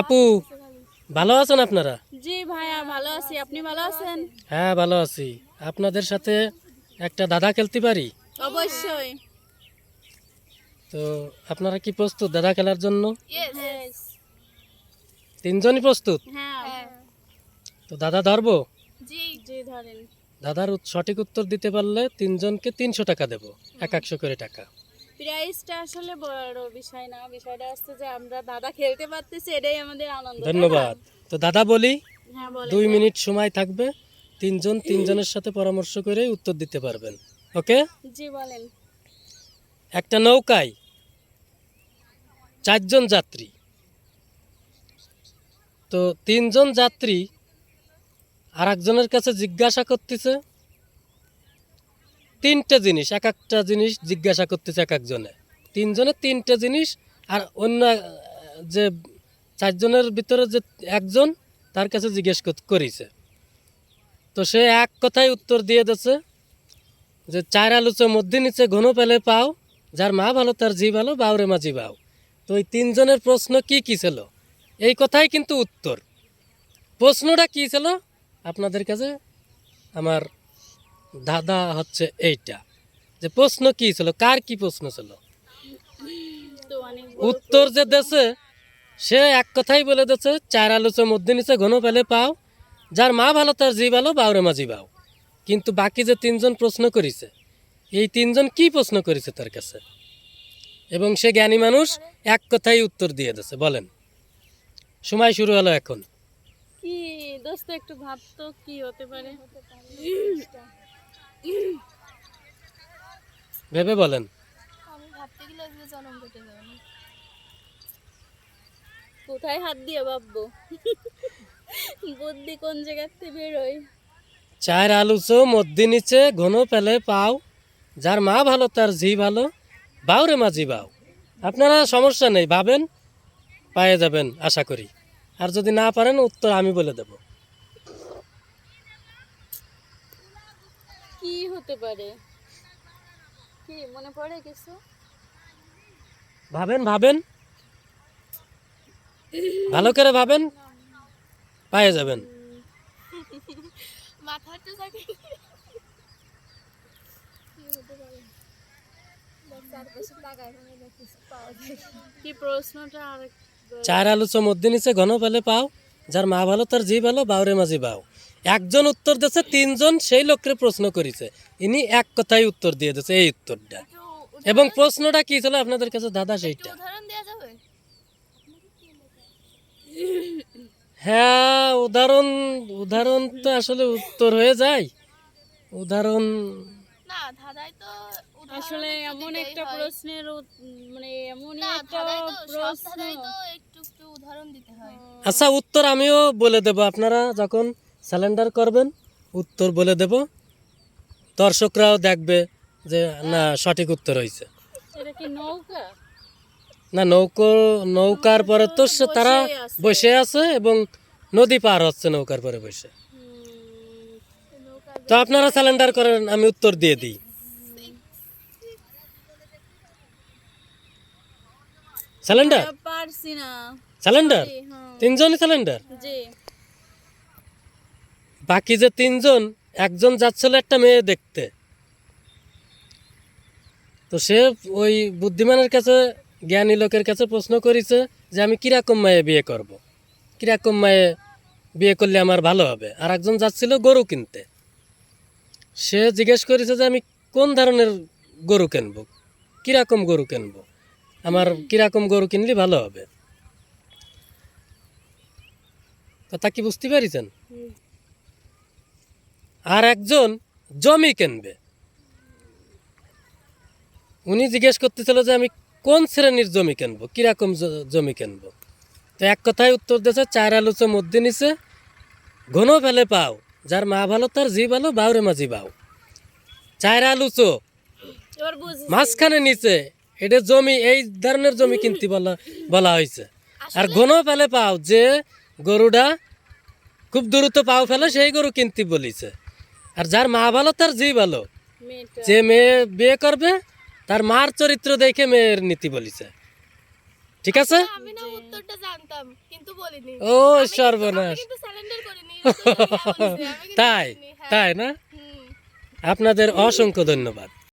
আপু ভালো আছেন আপনারা? জি ভাইয়া ভালো আছি। আপনি ভালো আছেন? হ্যাঁ ভালো আছি। আপনাদের সাথে একটা দাদা খেলতে পারি? অবশ্যই। তো আপনারা কি প্রস্তুত দাদা খেলার জন্য. তিনজনই প্রস্তুত? হ্যাঁ। তো দাদা ধরবো? জি। জি ধরেন। দাদার সঠিক উত্তর দিতে পারলে তিনজনকে তিনশো টাকা দেবো এক একশো করে টাকা। প্রাইসটা আসলে বড় বিষয় না। বিষয়টা হচ্ছে যে আমরা দাদা খেলতে পারতেছি এটাই আমাদের আনন্দ ধন্যবাদ। তো দাদা বলি হ্যাঁ দুই মিনিট সময় থাকবে তিনজন তিনজনের সাথে পরামর্শ করে উত্তর দিতে পারবেন। ওকে? জি বলেন। একটা নৌকায় চারজন যাত্রী। তো তিনজন যাত্রী আর একজনের কাছে জিজ্ঞাসা করতেছে তিনটে জিনিস, এক একটা জিনিস জিজ্ঞাসা করতেছে এক একজনে। তিনজনে তিনটে জিনিস আর অন্য যে চারজনের ভিতরে যে একজন তার কাছে জিজ্ঞেস কর- করেছে। তো সে এক কথায় উত্তর দিয়ে দিচ্ছে যে, চার আলুচো মধ্যে নিচে ঘন পেলে পাও, যার মা ভালো তার জি ভালো, বাউরে মা জি বাউ। তো ওই তিনজনের প্রশ্ন কি কি ছিল? এই কথাই কিন্তু উত্তর। প্রশ্নটা কি ছিল? আপনাদের কাছে আমার দাদা হচ্ছে এইটা। যে প্রশ্ন কি ছিল? কার কি প্রশ্ন ছিল? তো উত্তর যে দেশে সে এক কথাই বলে দিচ্ছে চার আলোচো মধ্যে নিচে ঘন পেলে পাও। যার মা ভালো তার জি ভালো বাউরে মা জি বাউ। কিন্তু বাকি যে তিনজন প্রশ্ন করেছে এই তিনজন কি প্রশ্ন করেছে তার কাছে? এবং সে জ্ঞানী মানুষ এক কথাই উত্তর দিয়ে দিচ্ছে বলেন। সময় শুরু হলো এখন। কি দোস্ত একটু ভাবতো কি হতে পারে? ভেবে বলেন। আমি ভাবতে গেলে আজকে জনম কেটে যাবে কোথায় হাত দিয়ে ভাববো? বুদ্ধি কোন জায়গার থেকে বেরোয়? চার আলুচো মধ্যে নিচে ঘন পেলে পাও। যার মা ভালো তার জি ভালো। বাউরে মা জি বাউ। আপনারা সমস্যা নেই ভাবেন পায়ে যাবেন আশা করি। আর যদি না পারেন উত্তর আমি বলে দেব কি হতে পারে। কি মনে পড়ে কিছু? ভাবেন ভাবেন। ভালো করে ভাবেন পায়ে যাবেন। মাথার তো থাকে কি প্রশ্নটা চার আলুচো মধ্যে নিচে ঘন পেলে পাও। যার মা ভালো তার জি ভালো বাউরে মাঝি বাউ। একজন উত্তর দিয়েছে তিনজন সেই লোককে প্রশ্ন করেছে। ইনি এক কথাই উত্তর দিয়ে দিয়েছে এই উত্তরটা। এবং প্রশ্নটা কি ছিল আপনাদের কাছে দাদা সেইটা? উদাহরণ দেওয়া যাবে? হ্যাঁ উদাহরণ উদাহরণ তো আসলে উত্তর হয়ে যায়। উদাহরণ আসলে এমন একটা প্রশ্নের মানে এমন একটা প্রশ্ন। ধাঁধায় তো একটু একটু উদাহরণ দিতে হয়। আচ্ছা উত্তর আমিও বলে দেব আপনারা যখন স্যালেন্ডার করবেন উত্তর বলে দেব। দর্শকরাও দেখবে যে না সঠিক উত্তর হয়েছে না নৌকো নৌকার পরে তো তারা বসে আছে এবং নদী পার হচ্ছে নৌকার পরে বসে। তো আপনারা স্যালেন্ডার করেন আমি উত্তর দিয়ে দিই। স্যালেন্ডার? স্যালেন্ডার? হ্যাঁ। তিনজনই স্যালেন্ডার? জি। বাকি যে তিনজন, একজন যাচ্ছিল একটা মেয়ে দেখতে। তো সে ওই বুদ্ধিমানের কাছে, জ্ঞানী লোকের কাছে প্রশ্ন করেছে যে, আমি কীরকম মায়ে বিয়ে করব। কীরকম মায়ে বিয়ে করলে আমার ভালো হবে? আর একজন যাচ্ছিল গরু কিনতে। সে জিজ্ঞেস করেছে যে, আমি কোন ধরনের গরু কিনবো? কীরকম গরু কিনবো? আমার কীরকম গরু কিনলে ভালো হবে? কথা কি বুঝতে পারিছেন? আর একজন জমি কিনবে। উনি জিজ্ঞেস করতেছিল যে আমি কোন শ্রেণির জমি কিনবো কীরকম জমি কিনবো। তো এক কথায় উত্তর দিয়েছে চার আলুচো মধ্যে নিচে ঘন ফেলে পাও যার মা ভালো তার জি ভালো বাউরে মাঝি বাউ। চার আলুচো এবার মাঝখানে নিচে এটা জমি এই ধরনের জমি কিনতে বলা বলা হয়েছে। আর ঘন ফেলে পাও যে গরুটা খুব দ্রুত পাও ফেলে সেই গরু কিনতে বলিছে। আর যার মা ভালো তার জি ভালো। যে মেয়ে বিয়ে করবে তার মার চরিত্র দেখে মেয়ের নীতি বলিছে। ঠিক আছে? আমি না উত্তরটা জানতাম কিন্তু বলিনি। ও সর্বনাশ। তাই হ্যাঁ। তাই না? আপনাদের অসংখ্য ধন্যবাদ।